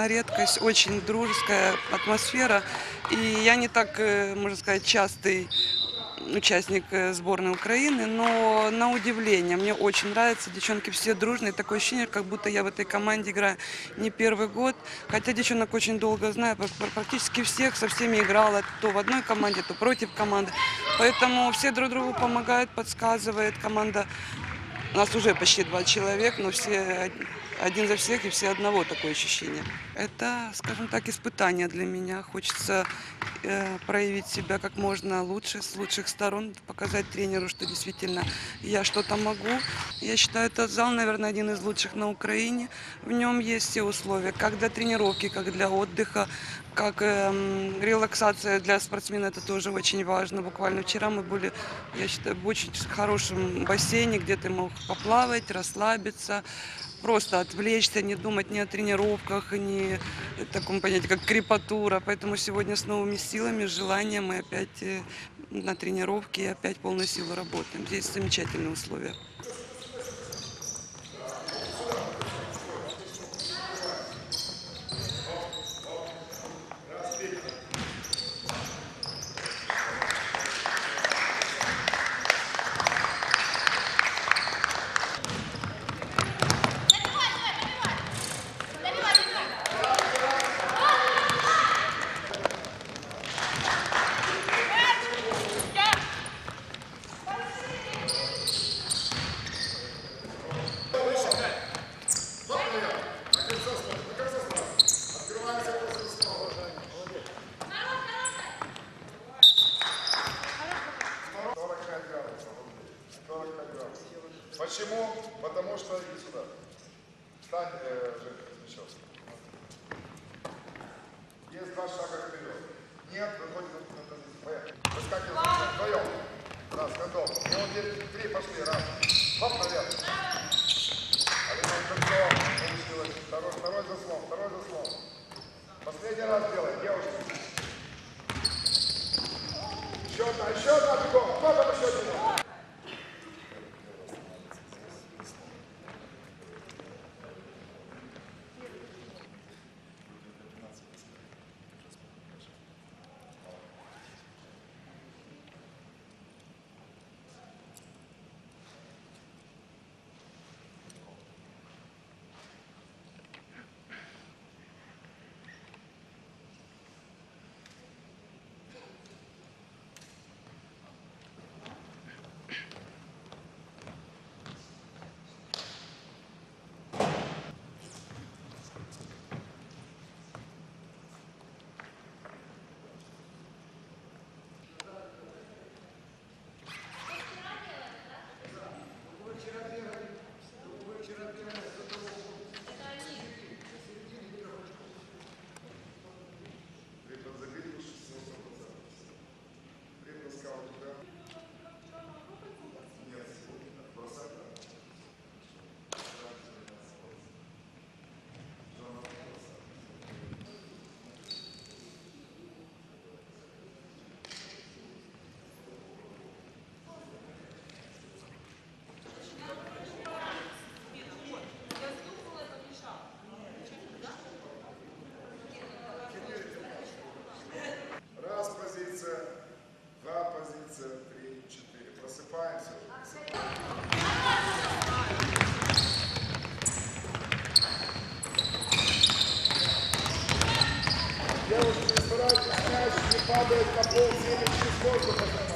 на редкость, очень дружеская атмосфера. И я не так, э, можно сказать, частый участник э, сборной Украины, но на удивление, мне очень нравится, девчонки все дружные, такое ощущение, как будто я в этой команде играю не первый год, хотя девчонок очень долго знаю, пр- практически всех, со всеми играла, то в одной команде, то против команды, поэтому все друг другу помогают, подсказывают, команда, у нас уже почти два человека, но все один за всех и все одного такое ощущение. Это, скажем так, испытание для меня. Хочется э, проявить себя как можно лучше, с лучших сторон, показать тренеру, что действительно я что-то могу. Я считаю, этот зал, наверное, один из лучших на Украине. В нем есть все условия, как для тренировки, как для отдыха, как эм, релаксация для спортсмена, это тоже очень важно. Буквально вчера мы были, я считаю, в очень хорошем бассейне, где ты мог поплавать, расслабиться, просто отвлечься, не думать ни о тренировках, ни о таком понятии, как крепатура. Поэтому сегодня с новыми силами, с желанием мы опять э, на тренировке и опять полную силу работаем. Здесь замечательные условия. Э, Женя, еще. Есть два шага вперед. Нет, выходит на. Выскакивай вдвоем. Раз, готов. И вот здесь три пошли. Раз. Падает на пол, сильно через воздух.